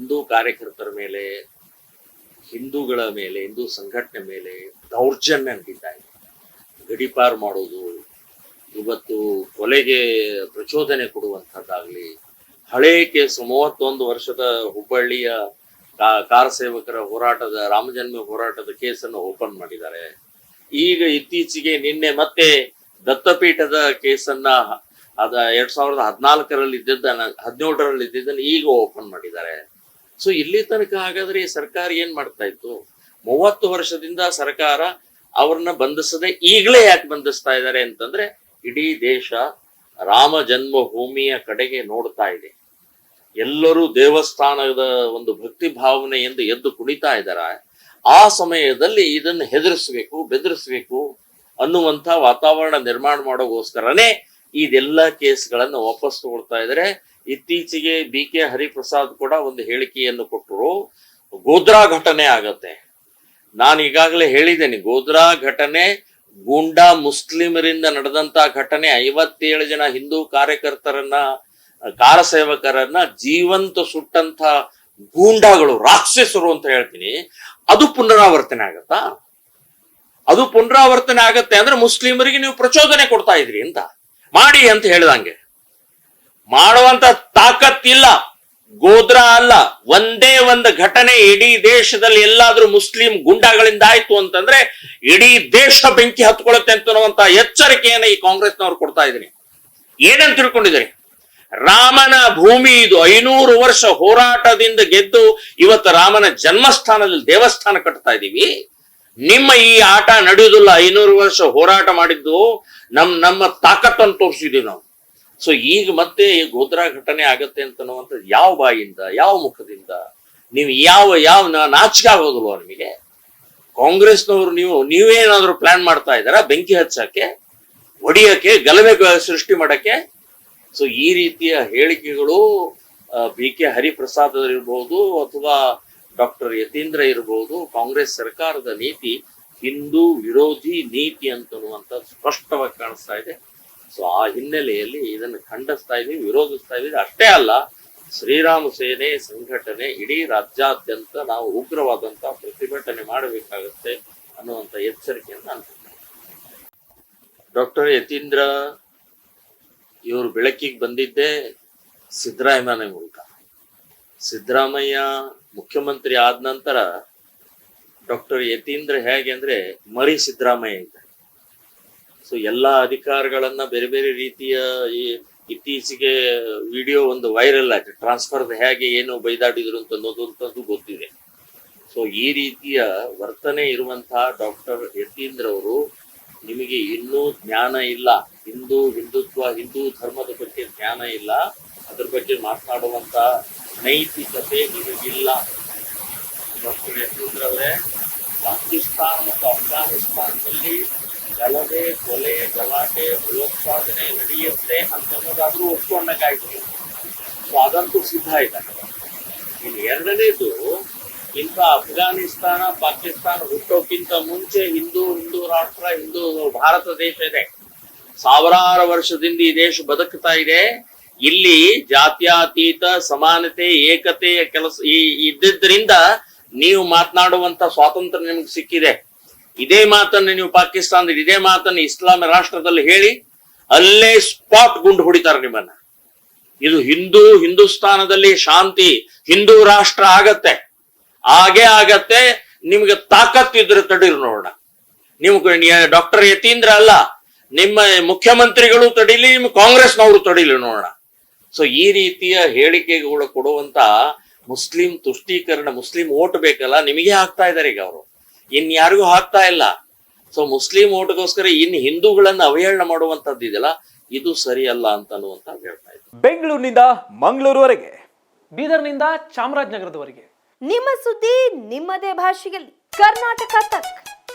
ಹಿಂದೂ ಕಾರ್ಯಕರ್ತರ ಮೇಲೆ, ಹಿಂದೂಗಳ ಮೇಲೆ, ಹಿಂದೂ ಸಂಘಟನೆ ಮೇಲೆ ದೌರ್ಜನ್ಯ ನಡೀತಾ ಗಡಿಪಾರು ಮಾಡೋದು, ಇವತ್ತು ಕೊಲೆಗೆ ಪ್ರಚೋದನೆ ಕೊಡುವಂಥದ್ದಾಗಲಿ, ಹಳೇ ಕೇಸು, ಮೂವತ್ತೊಂದು ವರ್ಷದ ಹುಬ್ಬಳ್ಳಿಯ ಕಾರ ಸೇವಕರ ಹೋರಾಟದ ರಾಮಜನ್ಮ ಹೋರಾಟದ ಕೇಸನ್ನು ಓಪನ್ ಮಾಡಿದ್ದಾರೆ. ಈಗ ಇತ್ತೀಚೆಗೆ ನಿನ್ನೆ ಮತ್ತೆ ದತ್ತಪೀಠದ ಕೇಸನ್ನ ಅದ ಎರಡ್ ಸಾವಿರದ ಹದಿನಾಲ್ಕರಲ್ಲಿ ಇದ್ದದ್ದನ್ನ ಹದಿನೇಳರಲ್ಲಿ ಇದ್ದಿದ್ದನ್ನು ಈಗ ಓಪನ್ ಮಾಡಿದ್ದಾರೆ. ಸೊ ಇಲ್ಲಿ ತನಕ ಹಾಗಾದ್ರೆ ಸರ್ಕಾರ ಏನ್ ಮಾಡ್ತಾ ಇತ್ತು? ಮೂವತ್ತು ವರ್ಷದಿಂದ ಸರ್ಕಾರ ಅವ್ರನ್ನ ಬಂಧಿಸದೆ ಈಗಲೇ ಯಾಕೆ ಬಂಧಿಸ್ತಾ ಇದ್ದಾರೆ ಅಂತಂದ್ರೆ ಇಡೀ ದೇಶ ರಾಮ ಜನ್ಮಭೂಮಿಯ ಕಡೆಗೆ ನೋಡ್ತಾ ಇದೆ. ಎಲ್ಲರೂ ದೇವಸ್ಥಾನದ ಒಂದು ಭಕ್ತಿ ಭಾವನೆಯಿಂದ ಎದ್ದು ಕುಣಿತಾ ಇದ್ದಾರೆ? ಆ ಸಮಯದಲ್ಲಿ ಇದನ್ನು ಹೆದರಿಸ್ಬೇಕು, ಬೆದರಿಸ್ಬೇಕು ಅನ್ನುವಂಥ ವಾತಾವರಣ ನಿರ್ಮಾಣ ಮಾಡೋಗೋಸ್ಕರನೇ ಇದೆಲ್ಲ ಕೇಸ್ಗಳನ್ನು ವಾಪಸ್ ತಗೊಳ್ತಾ ಇದ್ದಾರೆ. ಇತ್ತೀಚೆಗೆ ಬಿ ಕೆ ಹರಿಪ್ರಸಾದ್ ಕೂಡ ಒಂದು ಹೇಳಿಕೆಯನ್ನು ಕೊಟ್ಟರು ಗೋದ್ರಾ ಘಟನೆ ಆಗತ್ತೆ. ನಾನು ಈಗಾಗಲೇ ಹೇಳಿದ್ದೇನೆ ಗೋದ್ರಾ ಘಟನೆ ಗೂಂಡಾ ಮುಸ್ಲಿಮರಿಂದ ನಡೆದಂತ ಘಟನೆ, ಐವತ್ತೇಳು ಜನ ಹಿಂದೂ ಕಾರ್ಯಕರ್ತರನ್ನ ಕಾರ ಸೇವಕರನ್ನ ಜೀವಂತ ಸುಟ್ಟಂತ ಗೂಂಡಾಗಳು, ರಾಕ್ಷಸರು ಅಂತ ಹೇಳ್ತೀನಿ, ಅದು ಪುನರಾವರ್ತನೆ ಆಗತ್ತಾ? ಅದು ಪುನರಾವರ್ತನೆ ಆಗತ್ತೆ ಅಂದ್ರೆ ಮುಸ್ಲಿಮರಿಗೆ ನೀವು ಪ್ರಚೋದನೆ ಕೊಡ್ತಾ ಇದ್ರಿ ಅಂತ. ಮಾಡಿ ಅಂತ ಹೇಳ್ದಂಗೆ. ಮಾಡುವಂತ ತಾಕತ್ತಿಲ್ಲ. ಗೋದ್ರ ಅಲ್ಲ. ಒಂದೇ ಒಂದು ಘಟನೆ ಇಡೀ ದೇಶದಲ್ಲಿ ಎಲ್ಲಾದ್ರೂ ಮುಸ್ಲಿಂ ಗುಂಡಾಗಳಿಂದ ಆಯ್ತು ಅಂತಂದ್ರೆ ಇಡೀ ದೇಶ ಬೆಂಕಿ ಹತ್ಕೊಳ್ಳುತ್ತೆ ಅಂತ ಎಚ್ಚರಿಕೆಯನ್ನ ಈ ಕಾಂಗ್ರೆಸ್ನವ್ರು ಕೊಡ್ತಾ ಇದ್ದೀನಿ ಏನಂತ ತಿಳ್ಕೊಂಡಿದ್ದೀರಿ? ರಾಮನ ಭೂಮಿ ಇದು ಐನೂರು ವರ್ಷ ಹೋರಾಟದಿಂದ ಗೆದ್ದು ಇವತ್ತು ರಾಮನ ಜನ್ಮಸ್ಥಾನದಲ್ಲಿ ದೇವಸ್ಥಾನ ಕಟ್ತಾ ಇದೀವಿ ನಿಮ್ಮ ಈ ಆಟ ನಡೆಯುವುದಿಲ್ಲ. ಐನೂರು ವರ್ಷ ಹೋರಾಟ ಮಾಡಿದ್ದು ನಮ್ ನಮ್ಮ ತಾಕತ್ತನ್ನು ತೋರಿಸಿದೀವಿ ನಾವು. ಸೊ ಈಗ ಮತ್ತೆ ಈ ಗೋದ್ರಾ ಘಟನೆ ಆಗತ್ತೆ ಅಂತನ್ನುವಂಥದ್ದು ಯಾವ ಬಾಯಿಂದ, ಯಾವ ಮುಖದಿಂದ, ನೀವು ಯಾವ ಯಾವ ನಾಚಿಕೆ ಆಗೋದಿಲ್ವ ನಿಮಗೆ? ಕಾಂಗ್ರೆಸ್ನವರು ನೀವು, ನೀವೇನಾದ್ರೂ ಪ್ಲಾನ್ ಮಾಡ್ತಾ ಇದ್ದಾರಾ? ಬೆಂಕಿ ಹಚ್ಚಕ್ಕೆ ಹೊಡಿಯಕ್ಕೆ ಗಲಭೆ ಸೃಷ್ಟಿ ಮಾಡಕ್ಕೆ? ಸೊ ಈ ರೀತಿಯ ಹೇಳಿಕೆಗಳು ಬಿ ಕೆ ಹರಿಪ್ರಸಾದ್ ಇರಬಹುದು ಅಥವಾ ಡಾಕ್ಟರ್ ಯತೀಂದ್ರ ಇರಬಹುದು ಕಾಂಗ್ರೆಸ್ ಸರ್ಕಾರದ ನೀತಿ, ಹಿಂದೂ ವಿರೋಧಿ ನೀತಿ ಅಂತನ್ನುವಂಥ ಸ್ಪಷ್ಟವಾಗಿ ಕಾಣಿಸ್ತಾ ಇದೆ. ಸೊ ಆ ಹಿನ್ನೆಲೆಯಲ್ಲಿ ಇದನ್ನು ಖಂಡಿಸ್ತಾ ಇದೀವಿ ವಿರೋಧಿಸ್ತಾ ಇದೀವಿ ಅಷ್ಟೇ ಅಲ್ಲ, ಶ್ರೀರಾಮ ಸೇನೆ ಸಂಘಟನೆ ಇಡೀ ರಾಜ್ಯಾದ್ಯಂತ ನಾವು ಉಗ್ರವಾದಂತ ಪ್ರತಿಭಟನೆ ಮಾಡಬೇಕಾಗುತ್ತೆ ಅನ್ನುವಂತ ಎಚ್ಚರಿಕೆಯನ್ನು ನಾನು ಡಾಕ್ಟರ್ ಯತೀಂದ್ರ ಇವರು ಬೆಳಕಿಗೆ ಬಂದಿದ್ದೇ ಸಿದ್ದರಾಮಯ್ಯನ ಮೂಲಕ. ಸಿದ್ದರಾಮಯ್ಯ ಮುಖ್ಯಮಂತ್ರಿ ಆದ ನಂತರ ಡಾಕ್ಟರ್ ಯತೀಂದ್ರ ಹೇಗೆ ಅಂದ್ರೆ ಮರಿ ಸಿದ್ದರಾಮಯ್ಯ ಇದ್ದಾರೆ. ಸೊ ಎಲ್ಲ ಅಧಿಕಾರಗಳನ್ನ ಬೇರೆ ಬೇರೆ ರೀತಿಯ ಈ ಇತ್ತೀಚೆಗೆ ವಿಡಿಯೋ ಒಂದು ವೈರಲ್ ಆಯ್ತು. ಟ್ರಾನ್ಸ್ಫರ್ ಹೇಗೆ, ಏನು ಬೈದಾಡಿದ್ರು ಅಂತ ಅನ್ನೋದಂಥದ್ದು ಗೊತ್ತಿದೆ. ಸೊ ಈ ರೀತಿಯ ವರ್ತನೆ ಇರುವಂತಹ ಡಾಕ್ಟರ್ ಯತೀಂದ್ರ ಅವರು ನಿಮಗೆ ಇನ್ನೂ ಜ್ಞಾನ ಇಲ್ಲ. ಹಿಂದೂ ಹಿಂದುತ್ವ, ಹಿಂದೂ ಧರ್ಮದ ಬಗ್ಗೆ ಜ್ಞಾನ ಇಲ್ಲ. ಅದ್ರ ಬಗ್ಗೆ ಮಾತನಾಡುವಂತ ನೈತಿಕತೆ ನಿಮಗಿಲ್ಲ. ಡಾಕ್ಟರ್ ಯತೀಂದ್ರ ಅವರೇ ಪಾಕಿಸ್ತಾನ ಮತ್ತು ಅಫ್ಘಾನಿಸ್ತಾನದಲ್ಲಿ ಗಲಭೆ ಕೊಲೆ ಗಲಾಟೆ ಭಯೋತ್ಪಾದನೆ ಅಂತನ್ನೋದಾದ್ರೂ ಒಪ್ಕೊಂಡಾಗಾಯ್ತು. ಸೊ ಅದಂತೂ ಸಿದ್ಧ ಆಯ್ತಾಗ ಇನ್ನು ಎರಡನೇದು, ಇಂಥ ಅಫ್ಘಾನಿಸ್ತಾನ, ಪಾಕಿಸ್ತಾನ ಹುಟ್ಟೋಕ್ಕಿಂತ ಮುಂಚೆ ಹಿಂದೂ ಹಿಂದೂ ರಾಷ್ಟ್ರ, ಹಿಂದೂ ಭಾರತ ದೇಶ ಇದೆ. ಸಾವಿರಾರು ವರ್ಷದಿಂದ ಈ ದೇಶ ಬದುಕ್ತಾ ಇದೆ. ಇಲ್ಲಿ ಜಾತ್ಯಾತೀತ, ಸಮಾನತೆ, ಏಕತೆಯ ಕೆಲಸ ಈ ಇದ್ದಿದ್ರಿಂದ ನೀವು ಮಾತನಾಡುವಂತ ಸ್ವಾತಂತ್ರ್ಯ ನಿಮಗೆ ಸಿಕ್ಕಿದೆ. ಇದೇ ಮಾತನ್ನು ನೀವು ಪಾಕಿಸ್ತಾನದಲ್ಲಿ, ಇದೇ ಮಾತನ್ನು ಇಸ್ಲಾಂ ರಾಷ್ಟ್ರದಲ್ಲಿ ಹೇಳಿ ಅಲ್ಲೇ ಸ್ಪಾಟ್ ಗುಂಡು ಹೊಡಿತಾರೆ ನಿಮ್ಮನ್ನ. ಇದು ಹಿಂದೂ ಹಿಂದೂಸ್ತಾನದಲ್ಲಿ ಶಾಂತಿ, ಹಿಂದೂ ರಾಷ್ಟ್ರ ಆಗತ್ತೆ. ಹಾಗೆ ಆಗತ್ತೆ, ನಿಮ್ಗೆ ತಾಕತ್ತಿದ್ರೆ ತಡೀರು ನೋಡೋಣ. ನಿಮ್ಗೆ ಡಾಕ್ಟರ್ ಯತೀಂದ್ರ ಅಲ್ಲ, ನಿಮ್ಮ ಮುಖ್ಯಮಂತ್ರಿಗಳು ತಡೀಲಿ, ನಿಮ್ಮ ಕಾಂಗ್ರೆಸ್ನವರು ತಡೀಲಿ ನೋಡೋಣ. ಸೊ ಈ ರೀತಿಯ ಹೇಳಿಕೆಗಳು ಕೊಡುವಂತ ಮುಸ್ಲಿಂ ತುಷ್ಟೀಕರಣ, ಮುಸ್ಲಿಂ ಓಟ್ ಬೇಕಲ್ಲ, ನಿಮಗೆ ಹಾಕ್ತಾ ಇದ್ದಾರೆ ಈಗ ಅವರು. ಇನ್ಯಾರಿಗೂ ಹಾಕ್ತಾ ಇಲ್ಲ. ಸೊ ಮುಸ್ಲಿಂ ಓಟ್ಗೋಸ್ಕರ ಇನ್ ಹಿಂದೂಗಳನ್ನ ಅವಹೇಳನ ಮಾಡುವಂತದ್ದು ಇದೆಯಲ್ಲ ಇದು ಸರಿಯಲ್ಲ ಅಂತ ಅನ್ನುವಂತ ಹೇಳ್ತಾ ಇದ್ದೆ ಬೆಂಗಳೂರಿನಿಂದ ಮಂಗಳೂರುವರೆಗೆ ಬೀದರ್ನಿಂದ ಚಾಮರಾಜನಗರದವರೆಗೆ. ನಿಮ್ಮ ಸುದ್ದಿ ನಿಮ್ಮದೇ ಭಾಷೆಯಲ್ಲಿ. ಕರ್ನಾಟಕ ತಕ್